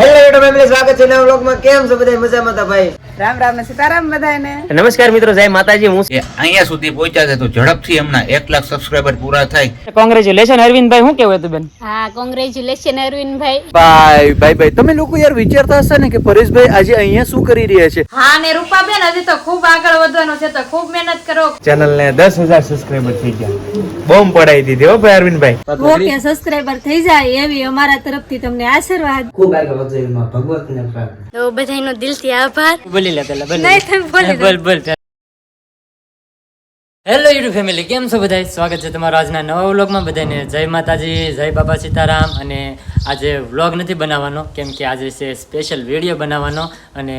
Hello YouTube family સ્વાગત છે નવા વ્લોગમાં કેમ છો બધા મજામાં હતા ભાઈ? રામ રામ ને સીતારામ બધાને નમસ્કાર મિત્રો જય માતાજી. હું અહીંયા સુધી પહોંચ્યા છે તો ઝડપથી એમના એક લાખ સબસ્ક્રાઈબર પૂરા થાય. કોંગ્રેચ્યુલેશન અરવિંદભાઈ શું કેવું હતું બેન? હા કોંગ્રેચ્યુલેશન અરવિંદભાઈ. ભાઈ ભાઈ ભાઈ તમે લોકો યાર વિચારતા હશે ને કે પરેશભાઈ આજે અહીંયા શું કરી રહ્યા છે? હા ને રૂપાબેન હજી તો ખૂબ આગળ વધવાનું છે તો ખૂબ મહેનત કરો. ચેનલ ને દસ હજાર સબસ્ક્રાઈબર થઈ ગયા. બોમ્બ પડાઈ દીધી હો ભાઈ અરવિંદભાઈ. ઓકે સબસ્ક્રાઇબર થઈ જાય એવી અમારા તરફથી તમને આશીર્વાદ. ખૂબ આગળ વધુ એમાં ભગવતને પ્રાર્થના. તો બધાનો દિલથી આભાર. બોલી લે પેલા. બોલ બોલ હેલો યુટ્યુબ ફેમિલી કેમ છો બધા સ્વાગત છે તમારા આજના નવા વ્લોગમાં. બધાને જય માતાજી, જય બાબા સીતારામ. અને આજે વ્લોગ નથી બનાવવાનો, કેમ કે આજે છે સ્પેશિયલ વીડિયો બનાવવાનો. અને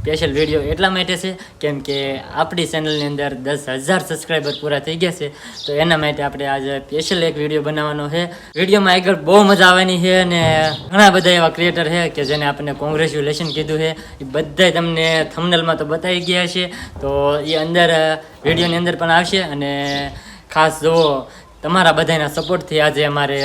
સ્પેશિયલ વીડિયો એટલા માટે છે, કેમ કે આપણી ચેનલની અંદર દસ હજાર સબસ્ક્રાઈબર પૂરા થઈ ગયા છે. તો એના માટે આપણે આજે સ્પેશિયલ એક વીડિયો બનાવવાનો છે. વિડીયોમાં આગળ બહુ મજા આવવાની છે અને ઘણા બધા એવા ક્રિએટર છે કે જેને આપણને કોંગ્રેચ્યુલેશન કીધું છે. એ બધાય તમને થમનલમાં તો બતાવી ગયા છે. તો એ અંદર વિડીયોની અંદર પણ આવશે અને ખાસ જુઓ તમારા બધાના સપોર્ટથી આજે અમારે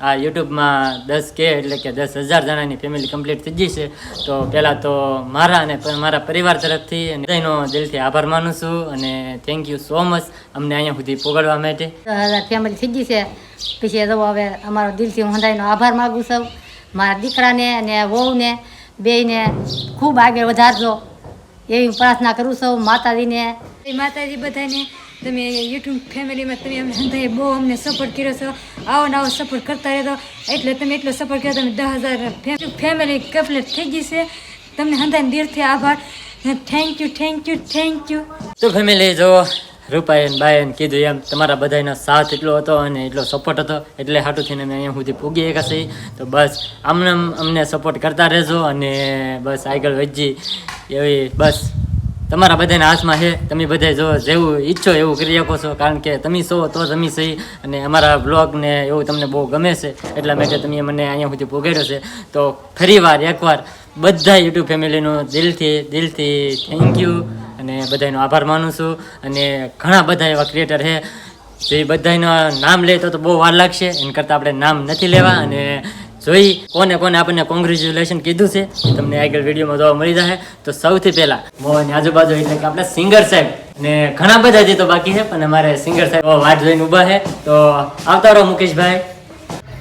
આ યુટ્યુબમાં દસ કે એટલે કે દસ હજાર જણાની ફેમિલી કમ્પ્લીટ થઈ ગઈ છે. તો પહેલાં તો મારા અને મારા પરિવાર તરફથી અને બધાનો દિલથી આભાર માનું છું અને થેન્ક યુ સો મચ અમને અહીંયા સુધી પોગાડવા માટે. ફેમિલી થઈ ગઈ છે. પછી તો હવે અમારો દિલથી હું હંધાઈનો આભાર માગું છું. મારા દીકરાને અને વહુને, બેયને ખૂબ આગળ વધારજો. એવી પ્રાર્થના કરું છું. માતાજીને માતાજી બધાને, તમે યુટ્યુબ ફેમિલીમાં તમે અમને હંધાએ બહુ અમને સપોર્ટ કર્યો છો, આવો ને આવો સપોર્ટ કરતા રહેતો એટલે તમે એટલો સપોર્ટ કર્યો, તમે દસ હજાર ફેમિલી કમ્પ્લીટ થઈ ગઈ છે. તમને હંધાને દિલથી આભાર. Thank you thank you thank you તો ફેમિલી જો રૂપાયન બાયન કીધું એમ, તમારા બધાનો સાથ એટલો હતો અને એટલો સપોર્ટ હતો. એટલે હાટું થઈને અમે અહીંયા સુધી પૂગી એક હશે તો બસ આમને અમને સપોર્ટ કરતા રહેજો અને બસ આગળ વધજી. એવી બસ. તમારા બધાના હાથમાં છે. તમે બધા જો જેવું ઈચ્છો એવું કરી શકો છો. કારણ કે તમે છો તો જ અમે સહી અને અમારા બ્લોગને એવું તમને બહુ ગમે છે. એટલા માટે તમે મને અહીંયા સુધી પોગાડ્યો છે. તો ફરી વાર એકવાર બધા યુટ્યુબ ફેમિલીનું દિલથી દિલથી થેન્ક યુ અને બધાનો આભાર માનું છું. અને ઘણા બધા એવા ક્રિએટર છે. જે બધાનું નામ લે તો બહુ વાર લાગશે. એના કરતાં આપણે નામ નથી લેવા. અને જોઈ કોને કોને આપણને કોંગ્રેચ્યુલેશન કીધું છે તમને આગળ વિડીયોમાં જોવા મળી જશે તો સૌથી પહેલા મોહની આજુબાજુ એટલે કે આપણે સિંગર સાહેબ અને ઘણા બધા જે તો બાકી છે પણ અમારે સિંગર સાહેબ વાટ જોઈને ઊભા છે. તો આવતા રહો મુકેશભાઈ.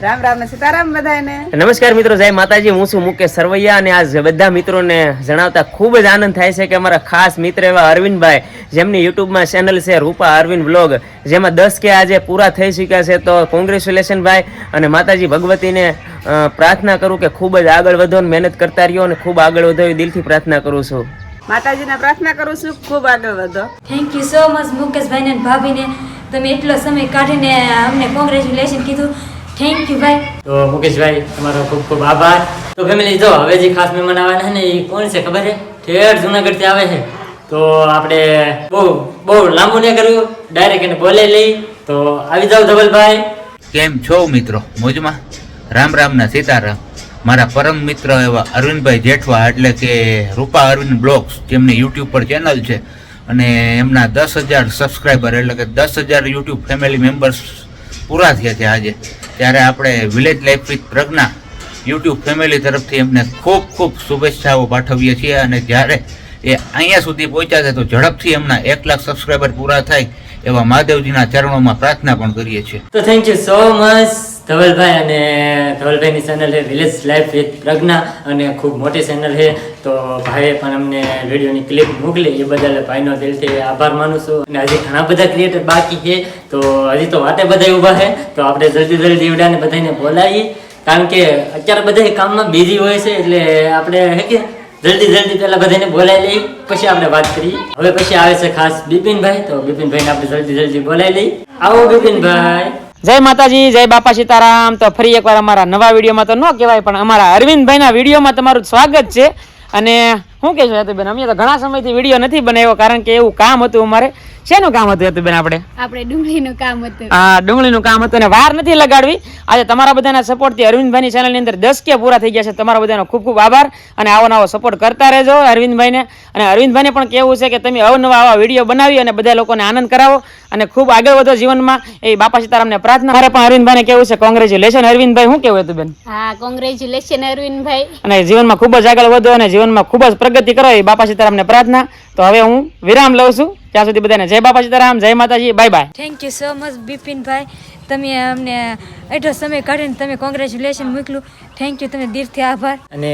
રામ રામ સીતારામ બધાને નમસ્કાર મિત્રો જય માતાજી. હું છું મુકેશ સરવૈયા અને આજ બધા મિત્રોને જણાવતા ખૂબ જ આનંદ થાય છે કે અમારા ખાસ મિત્ર એવા અરવિંદભાઈ જેમની યુટ્યુબમાં ચેનલ છે રૂપા અરવિંદ બ્લોગ જેમાં દસ કે આજે પૂરા થઈ ચૂક્યા છે તો કોંગ્રેચ્યુલેશન ભાઈ. અને માતાજી ભગવતીને પ્રાર્થના કરું કે ખૂબ જ આગળ વધો અને મહેનત કરતા રહ્યો અને ખૂબ આગળ વધો એ દિલથી પ્રાર્થના કરું છું. માતાજીને પ્રાર્થના કરું છું ખૂબ આગળ વધો. થેન્ક યુ સો મચ મુકેશભાઈને અને ભાભીને. તમે એટલો સમય કાઢીને અમને કોંગ્રેચ્યુલેશન કીધું. થેન્ક યુ ભાઈ. તો મુકેશભાઈ તમારો ખૂબ ખૂબ આભાર. તો ફેમિલી જો હવે જે ખાસ મહેમાન આવવાના છે ને એ કોણ છે ખબર છે? ઠેર જુનાગઢથી આવે છે. તો આપણે બહુ બહુ લાંબુ નહીં કર્યું. ડાયરેક્ટ એને બોલે લઈ. તો આવી જાઓ ધવલભાઈ. કેમ છો મિત્રો? મોજમાં? રામ રામના સીતારામ મારા પરમ મિત્ર એવા અરવિંદભાઈ જેઠવા, એટલે કે રૂપા અરવિંદ બ્લોગ્સ, જેમની યુટ્યુબ પર ચેનલ છે. અને એમના દસ હજાર સબસ્ક્રાઈબર એટલે કે દસ હજાર યુટ્યુબ ફેમિલી મેમ્બર્સ પૂરા થયા છે આજે. ત્યારે આપણે village life with Pragya YouTube family તરફથી એમને ખૂબ ખૂબ શુભેચ્છાઓ પાઠવીએ છીએ. અને જ્યારે એ અહીંયા સુધી પહોંચ્યા છે તો ઝડપથી એમના એક લાખ સબસ્ક્રાઈબર પૂરા થાય એવા મહાદેવજીના ચરણોમાં પ્રાર્થના પણ કરીએ છીએ. તો thank you so much Dhavalbhai અને ધવલભાઈની ચેનલ છે વિલેજ લાઈફ વિથ પ્રજ્ઞા અને ખૂબ મોટી ચેનલ છે. તો ભાઈએ પણ અમને વિડીયોની ક્લિપ મોકલી, એ બદલ ભાઈનો દિલથી આભાર માનું છું. અને હજી ઘણા બધા ક્રિએટર બાકી છે, તો હજી તો વાતે બધા ઊભા છે. તો આપણે જલ્દી જલ્દી ઉડાને બધાને બોલાવીએ. કારણ કે અત્યારે બધા કામમાં બિઝી હોય છે, એટલે આપણે હે કે જલ્દી જલ્દી પહેલા બધાને બોલાવી લઈ પછી આપણે વાત કરીએ. હવે પછી આવે છે ખાસ બિપિનભાઈ. તો બિપિનભાઈને આપણે જલ્દી જલ્દી બોલાવી લઈ આવો બિપિનભાઈ. જય માતાજી, જય બાપા સીતારામ. તો ફરી એકવાર અમારા નવા વિડીયોમાં તો ન કહેવાય, પણ અમારા અરવિંદભાઈના વિડીયોમાં તમારું સ્વાગત છે. અને શું કહેશો હેતુબેન અમે તો ઘણા સમયથી વીડિયો નથી બનાવ્યો કારણ કે એવું કામ હતું અમારે. શેનું કામ હતું હેતુબેન આપણે? આપણે ડુંગળીનું કામ હતું. હા ડુંગળીનું કામ હતું અને વાર નથી લગાડવી. આજે તમારા બધાના સપોર્ટથી અરવિંદભાઈની ચેનલની અંદર દસ કે પૂરા થઈ ગયા છે. તમારા બધાનો ખૂબ ખૂબ આભાર અને આવો નવો સપોર્ટ કરતા રહેજો અરવિંદભાઈને. અને અરવિંદભાઈને પણ કહેવું છે કે તમે અવનવા આવા વીડિયો બનાવી અને બધા લોકોને આનંદ કરાવો અને ખૂબ આગળ વધો જીવનમાં. એ બાપા સીતારામને પ્રાર્થના. મારે પણ અરવિંદભાઈને કેવું છે કોંગ્રેચ્યુલેશન અરવિંદભાઈ. શું કેવું હતું બેન હા કોંગ્રેચ્યુલેશન અરવિંદભાઈ. અને જીવનમાં ખૂબ જ આગળ વધો અને જીવનમાં ખૂબ જ પ્રગતિ કરો એ બાપા સીતારામને પ્રાર્થના. તો હવે હું વિરામ લઉં છું. ત્યાં સુધી બધાને જય બાપા સીતારામ જય Mataji bye bye. Thank you so much Bipinbhai. તમે અમને એટલો સમય કાઢીને તમે કોંગ્રેચ્યુલેશન મોકલું થેન્ક યુ તમે દિલથી આભાર. અને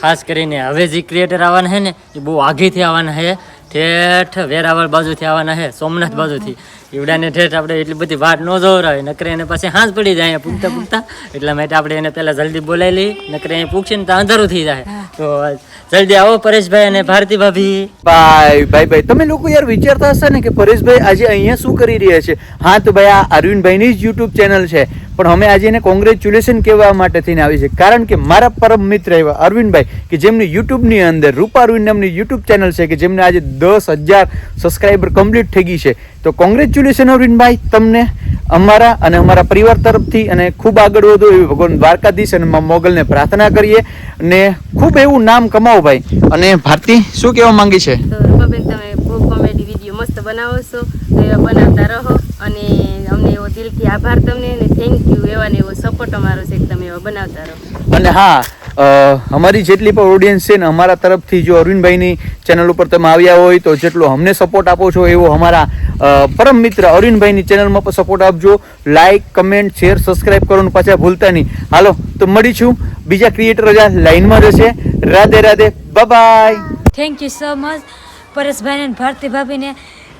ખાસ કરીને હવે જે ક્રિએટર આવવાના છે ને એ બહુ આઘીથી આવવાના છે. ઠેઠ વેરાવળ બાજુથી આવવાના છે સોમનાથ બાજુથી. ઈવડાને ઠેઠ આપણે એટલી બધી વાત ન જોવરાય. નકરે એને પાસે હાંસ પડી જાય પૂગતા પૂગતા. એટલા માટે આપણે એને પહેલાં જલ્દી બોલાવી લઈ નકરે અહીંયા પૂગશે ને તો અંધારું થઈ જાય. તો જલ્દી આવો પરેશભાઈ અને ભારતી ભાભી. ભાઈ ભાઈ ભાઈ, તમે લોકો યાર વિચારતા હશે ને કે પરેશભાઈ આજે અહીંયા શું કરી રહ્યા છે? હા, તો ભાઈ, આ અરવિંદભાઈની જ યુટ્યુબ ચેનલ છે. પણ અમે આજે એને કોંગ્રેચ્યુલેશન કહેવા માટે થઈને આવી છે. કારણ કે મારા પરમ મિત્ર એવા અરવિંદભાઈ કે જેમની યુટ્યુબની અંદર રૂપા અરવિંદ નામની યુટ્યુબ ચેનલ છે કે જેમને આજે દસ હજાર સબસ્ક્રાઈબર કમ્પ્લીટ થઈ ગઈ છે. તો કોંગ્રેચ્યુલેશન અરવિંદભાઈ તમને અમારા અને અમારા પરિવાર તરફથી અને ખૂબ આગળ વધો એવી ભગવાન દ્વારકાધીશ અને મા મોગલને પ્રાર્થના કરીએ અને ખૂબ એવું નામ કમાવો ભાઈ. અને ભારતી શું કહેવા માંગી છે? કોમેડી વીડિયો મસ્ત બનાવો છો. બનાવતા રહો અને અમને એવો દિલથી આભાર તમને અને થેન્ક યુ એવા ને એવો સપોર્ટ અમારો છે કે તમે એવા બનાવતા રહો. અને હા અમારી જેટલી પણ ઓડિયન્સ છે ને અમારા તરફથી જો અરવિંદભાઈની ચેનલ ઉપર તમે આવ્યા હોય તો જેટલો અમને સપોર્ટ આપો છો એવો અમારા પરમ મિત્ર અરવિંદભાઈની ચેનલમાં પણ સપોર્ટ આપજો. લાઇક કમેન્ટ શેર સબસ્ક્રાઈબ કરવાનું પાછા ભૂલતા નહીં. હાલો, તો મળીશું. બીજા ક્રિએટર જ લાઇનમાં રહેશે. Radhe Radhe. Bye thank you so much પરેશભાઈને Bharti ભાભીને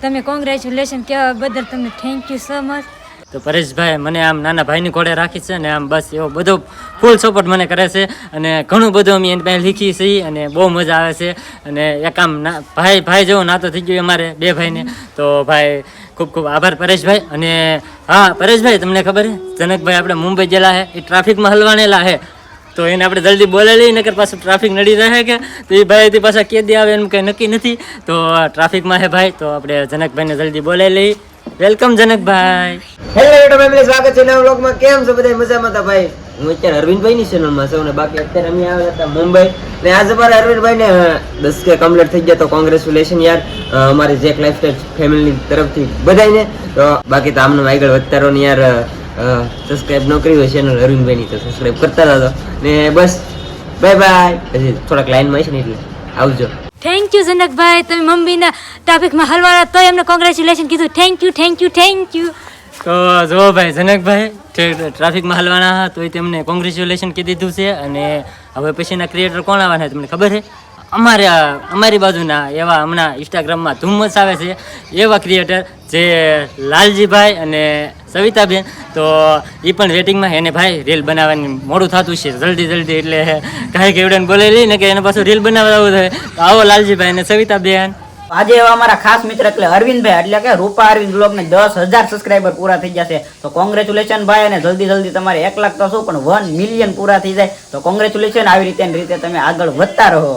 તમે કોંગ્રેચ્યુલેશન કહેવા બદલ તમને થેન્ક યુ સો મચ તો પરેશભાઈ મને આમ નાના ભાઈની ઘોડે રાખી છે ને આમ બસ એવો બધો ફૂલ સપોર્ટ મને કરે છે અને ઘણું બધું અમે એની પાસે લીખી છીએ અને બહુ મજા આવે છે. અને એક આમ ભાઈ ભાઈ જેવો નાતો થઈ ગયો અમારે બે ભાઈને. તો ભાઈ, ખૂબ ખૂબ આભાર પરેશભાઈ. અને હા, પરેશભાઈ, તમને ખબર છે? જનકભાઈ આપણે મુંબઈ ગયેલા છે. એ ટ્રાફિકમાં હલવાનેલા છે. તો એને આપણે જલ્દી બોલાવી નકર પાછું ટ્રાફિક નડી રહે કે? તો એ ભાઈથી પાછા કેદી આવે એનું કંઈ નક્કી નથી. તો ટ્રાફિકમાં હે ભાઈ, તો આપણે જનકભાઈને જલ્દી બોલાવી લઈએ. Welcome Janakbhai. Hello YouTube family સ્વાગત છે નવા વ્લોગમાં કેમ છો બધા? મજામાં હતા ભાઈ? હું અત્યારે અરવિંદભાઈ ની ચેનલમાં છું અને બાકી અત્યારે અમે આવ્યા હતા મુંબઈ. ને આજે અમારે અરવિંદભાઈ ને દસ કે કમ્પ્લીટ થઈ ગયા તો કોંગ્રેચ્યુલેશન યાર. અમારી જેક લાઈફ ફેમિલી તરફથી બધાને તો બાકી તો આમનો આગળ વધતા રહો ને યાર સબસ્ક્રાઇબ ન કરી હોય ચેનલ અરવિંદભાઈની તો સબસ્ક્રાઈબ કરતા રહો ને બસ બાય બાય પછી થોડાક લાઈનમાં છે ને એટલે આવજો. Thank you Janakbhai. તમે મમ્મીના ટ્રાફિકમાં હલવાના તો એમને કોંગ્રેચ્યુલેશન કીધું. Thank you thank you thank you તો જો ભાઈ જનકભાઈ ટ્રાફિકમાં હલવાના હતા તોય તેમને કોંગ્રેચ્યુલેશન કીધી દીધું છે. અને હવે પછીના ક્રિએટર કોણ આવવાના છે તમને ખબર છે? અમારે, અમારી બાજુના એવા હમણાં ઇન્સ્ટાગ્રામમાં ધૂમ મચાવે છે. એવા ક્રિએટર જે લાલજીભાઈ અને સવિતાબેન, તો એ પણ વેટિંગમાં એને ભાઈ રીલ બનાવવાની મોડું થતું છે. જલ્દી જલ્દી એટલે કાંઈ કેવડે બોલેલી લઈને કે એને પાછું રીલ બનાવડાવવું થાય. તો આવો લાલજીભાઈ અને સવિતાબેન. આજે એવા અમારા ખાસ મિત્ર એટલે અરવિંદભાઈ, એટલે કે રૂપા અરવિંદ બ્લોગ ને દસ હજાર સબસ્ક્રાઈબર પૂરા થઈ જશે તો કોંગ્રેચ્યુલેશન ભાઈ, અને જલ્દી જલ્દી તમારે એક લાખ તો શું, પણ વન મિલિયન પૂરા થઈ જાય. તો કોંગ્રેચ્યુલેશન આવી રીતે ને રીતે તમે આગળ વધતા રહો.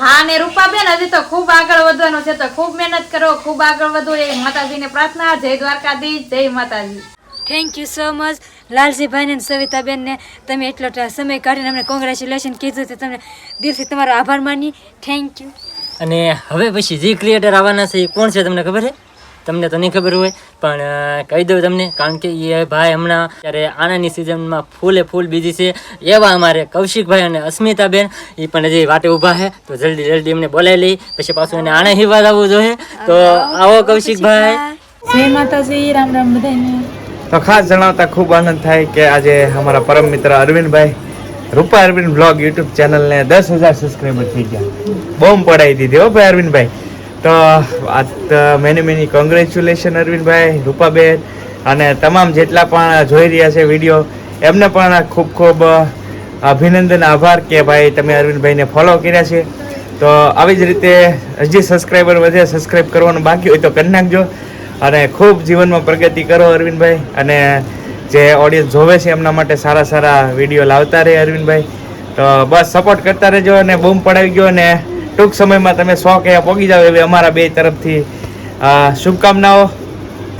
હા ને રૂપાબેન હજી તો ખૂબ આગળ વધવાનું છે તો ખૂબ મહેનત કરો ખૂબ આગળ વધો. એ માતાજીને પ્રાર્થના જય દ્વારકાધી જય માતાજી. થેન્ક યુ સો મચ લાલજીભાઈને અને સવિતાબેનને. તમે એટલો સમય કાઢીને અમને કોંગ્રેચ્યુલેશન કીધું તો તમને દિલથી તમારો આભાર માની થેન્ક યુ અને હવે પછી જે ક્રિએટર આવવાના છે એ કોણ છે તમને ખબર છે? તમને તો નહીં ખબર હોય પણ કહી દઉં તમને કારણ કે એ ભાઈ હમણાં ત્યારે આનાની સિઝનમાં ફૂલે ફૂલ બીજી છે. એવા અમારે કૌશિકભાઈ અને અસ્મિતાબેન એ પણ હજી વાટે ઊભા છે. તો જલ્દી જલ્દી એમને બોલાવી લઈ પછી પાછું એને આણે હિવા આવવું જોઈએ. તો આવો કૌશિકભાઈ. જય માતાજી રામ રામ બધાને. તો ખાસ જણાવતા ખૂબ આનંદ થાય કે આજે અમારા પરમ મિત્ર અરવિંદભાઈ રૂપા અરવિંદ બ્લોગ યુટ્યુબ ચેનલને દસ હજાર સબસ્ક્રાઈબર થઈ ગયા. બોમ્બ પડાવી દીધી હો ભાઈ અરવિંદભાઈ. તો આ many many congratulation Arvindbhai, Rupaben અને તમામ જેટલા પણ જોઈ રહ્યા છે વીડિયો એમને પણ ખૂબ ખૂબ અભિનંદન, આભાર કે ભાઈ તમે અરવિંદભાઈને ફોલો કર્યા છે. તો આવી જ રીતે હજી સબસ્ક્રાઈબર વધે સબસ્ક્રાઈબ કરવાનું બાકી હોય તો કરી નાખજો. અને ખૂબ જીવનમાં પ્રગતિ કરો અરવિંદભાઈ. અને જે ઓડિયન્સ જોવે છે એમના માટે સારા સારા વીડિયો લાવતા રહે અરવિંદભાઈ. તો બસ સપોર્ટ કરતા રહેજો અને બૂમ પડાવી ગયો અને ટૂંક સમયમાં તમે સો કે પહોંચી જાવ એવી અમારા બે તરફથી શુભકામનાઓ.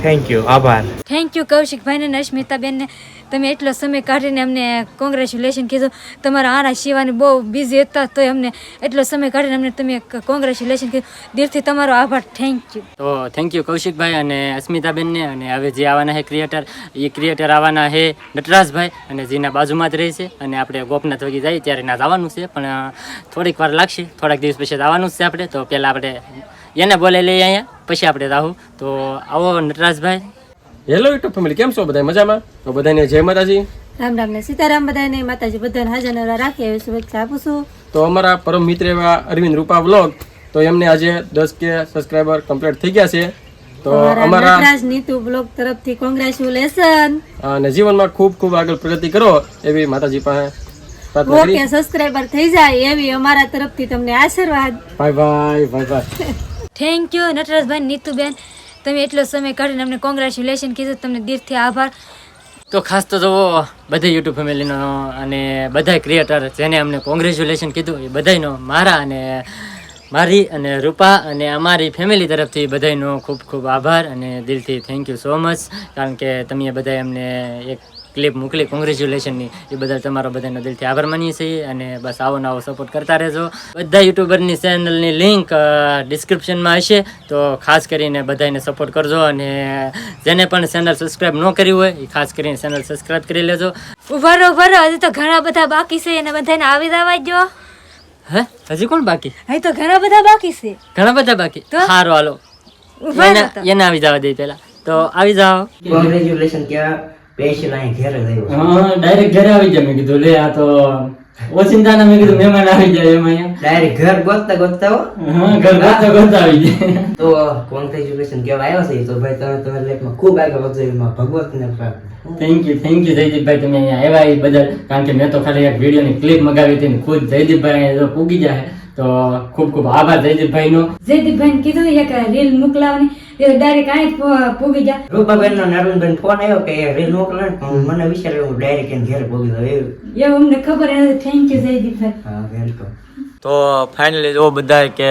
થેન્ક યુ આભાર. થેન્ક યુ કૌશિકભાઈને અને અસ્મિતાબેનને તમે એટલો સમય કાઢીને અમને કોંગ્રેચ્યુલેશન કીધું. તમારા આરા શિવાની બહુ બિઝી હતા, તો અમને એટલો સમય કાઢીને અમને તમે કોંગ્રેચ્યુલેશન કીધું. દિલથી તમારો આભાર થેન્ક યુ તો થેન્ક યુ કૌશિકભાઈ અને અસ્મિતાબેનને અને હવે જે આવવાના છે ક્રિએટર એ ક્રિએટર આવવાના છે નટરાજભાઈ અને જેના બાજુમાં જ રહે છે અને આપણે ગોપનાથ વગી જાય ત્યારે ના જવાનું છે. પણ થોડીક વાર લાગશે, થોડાક દિવસ પછી આવવાનું છે આપણે. તો પહેલાં આપણે એને બોલે લઈએ અહીંયા, પછી આપણે રાહું. તો આવો નટરાજભાઈ. હેલો યુટ્યુબ ફેમિલી કેમ છો બધા મજામાં? તો બધાને જય માતાજી. રામ રામ ને સીતારામ બધાને માતાજી બધાને હાજર નવરા રાખી એવી શુભેચ્છા આપું છું. તો અમારા પરમ મિત્ર એવા અરવિંદ રૂપા વ્લોગ તો એમને આજે દસ કે સબસ્ક્રાઈબર કમ્પ્લીટ થઈ ગયા છે. તો અમારા નટરાજ નીતુ બ્લોગ તરફથી કોંગ્રેચ્યુલેશન અને જીવનમાં ખૂબ ખૂબ આગળ પ્રગતિ કરો એવી માતાજી પાસે ઓકે સબસ્ક્રાઈબર થઈ જાય એવી અમારા તરફથી તમને આશીર્વાદ. Bye bye bye bye thank you Natarajbhai Nituben. તમે એટલો સમય કાઢીને અમને કોંગ્રેચ્યુલેશન કીધું તમને દિલથી આભાર. તો ખાસ તો જુઓ બધા યુટ્યુબ ફેમિલીનો અને બધા ક્રિએટર જેને અમને કોંગ્રેચ્યુલેશન કીધું, એ બધાનો મારા અને મારી અને રૂપા અને અમારી ફેમિલી તરફથી બધાનો ખૂબ ખૂબ આભાર અને દિલથી થેન્ક યુ સો મચ કારણ કે તમે બધા અમને એક ક્લિપ મોકલી કોંગ્રેચ્યુલેશનની એ બદલ તમારો બધાનો દિલથી આભાર માનીએ છીએ અને બસ આવો નવો સપોર્ટ કરતા રહેજો. બધા યુટ્યુબરની ચેનલની લિંક ડિસ્ક્રિપ્શનમાં હશે. તો ખાસ કરીને બધાને સપોર્ટ કરજો અને જેને પણ ચેનલ સબસ્ક્રાઈબ ન કરી હોય એ ખાસ કરીને ચેનલ સબસ્ક્રાઈબ કરી લેજો. ઊભા રહો હજી તો ઘણા બધા બાકી છે એને બધાને આવી દેવા જો હે? હજી કોણ બાકી? હજી તો ઘણા બધા બાકી છે. ઘણા બધા બાકી? તો? સારું હાલો. એને આવી જવા દે પેલા તો આવી જાઓ. કોંગ્રેચ્યુલેશન કેવા સ્પેશિયલ અહીં ઘેરે જ હા ડાયરેક્ટ ઘરે આવી જાય મેં કીધું લે આ તો ઓચિંતાના મેં કીધું મહેમાન આવી જાય એમાં ડાયરેક્ટ ઘર ગોતતા ગોતતા હા. ઘર ગોતતા ગોતતા આવી જાય તો કોંગ્રેચ્યુલેશન કેવા આવ્યો છે? તો ભાઈ તમે તમારી લાઈફમાં ખૂબ આગળ વધો એમાં ભગવતને પ્રાર્થના. થેન્ક યુ થેન્ક યુ જયદીપભાઈ. તમે અહીંયા આવ્યા એ બદલ. કારણ કે મેં તો ખાલી એક વિડીયોની ક્લિપ મગાવી હતી ખુદ જયદીપભાઈ અહીંયા પૂગી જાય તો ખૂબ ખૂબ આભાર જયદીપભાઈનો. જયદીપભાઈ કીધું એક રીલ મોકલાવાની. એ ડાયરેક્ટ અહીં જ પૂગી જા. રૂપાબેન નો નરુણબેન ફોન આવ્યો કે રીલ મોકલે મને વિચાર હું ડાયરેક્ટ એને ઘેર પોગી દઉં એવું. એ અમને ખબર એને થેન્ક યુ જયદીપભાઈ હા વેલકમ તો. ફાઇનલી જો બધા કે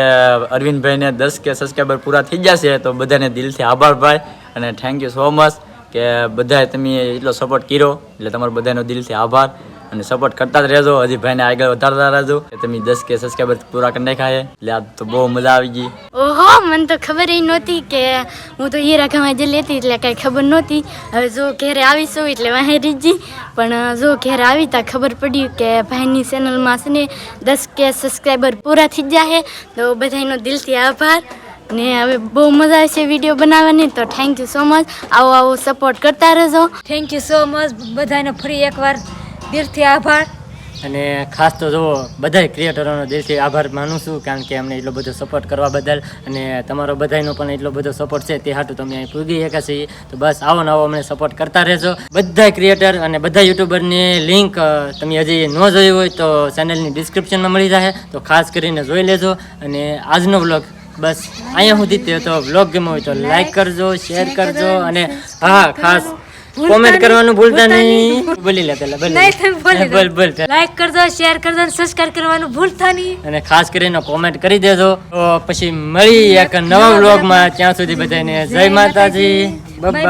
અરવિંદભાઈને દસ કે સબસ્ક્રાઈબર પૂરા થઈ જશે તો બધાને દિલથી આભાર ભાઈ અને થેન્ક યુ સો મચ કે બધાએ તમે એટલો સપોર્ટ કર્યો. એટલે તમારો બધાનો દિલથી આભાર. અને સપોર્ટ કરતા જ રહેજો. હજી ભાઈને આગળ વધારતા રહેજો. તમે દસ કે સબસ્ક્રાઈબર પૂરા કરી નાખ્યા છે. એટલે આ તો બહુ મજા આવી ગઈ. ઓહો મને તો ખબર ય નહોતી કે હું તો હીરા ગવા જે લેતી એટલે કાંઈ ખબર નહોતી. હવે જો ઘેરે આવીશું એટલે વાહે રીજી પણ જો ઘેરે આવી તા ખબર પડી કે ભાઈની ચેનલમાં છે ને દસ કે સબસ્ક્રાઈબર પૂરા થઈ જાય તો બધાનો દિલથી આભાર. ને હવે બહુ મજા આવશે વીડિયો બનાવવાની. તો થેન્ક યુ સો મચ આવો આવો સપોર્ટ કરતા રહેજો. થેન્ક યુ સો મચ બધાને ફરી એકવાર દિલથી આભાર. અને ખાસ તો જુઓ બધા ક્રિએટરોનો દિલથી આભાર માનું છું કારણ કે અમને એટલો બધો સપોર્ટ કરવા બદલ અને તમારો બધાનો પણ એટલો બધો સપોર્ટ છે તે હાટું તમે અહીં પૂગી શક્યા છીએ. તો બસ આવો નવો અમને સપોર્ટ કરતા રહેજો. બધા ક્રિએટર અને બધા યુટ્યુબરની લિંક તમે હજી ન જોઈ હોય તો ચેનલની ડિસ્ક્રિપ્શનમાં મળી જશે તો ખાસ કરીને જોઈ લેજો. અને આજનો વ્લોગ બસ અહીંયા સુધી તે તો વ્લોગ ગમ્યો હોય તો લાઈક કરજો શેર કરજો. અને હા ખાસ કોમેન્ટ કરવાનું ભૂલતા નહીં. બોલી લે પેલા બોલી નહીં તમે બોલી બોલ બોલ લાઈક કરજો શેર કરજો અને સબસ્ક્રાઇબ કરવાનું ભૂલતા નહીં. અને ખાસ કરીને કોમેન્ટ કરી દેજો. તો પછી મળી એક નવા વ્લોગમાં ત્યાં સુધી બધાને જય માતાજી. બાય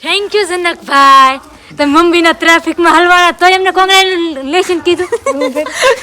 થેન્ક યુ જનકભાઈ તમે મમ્મીના ટ્રાફિકમાં હલવાના તો એમને કોંગ્રેચ્યુલેશન કીધું.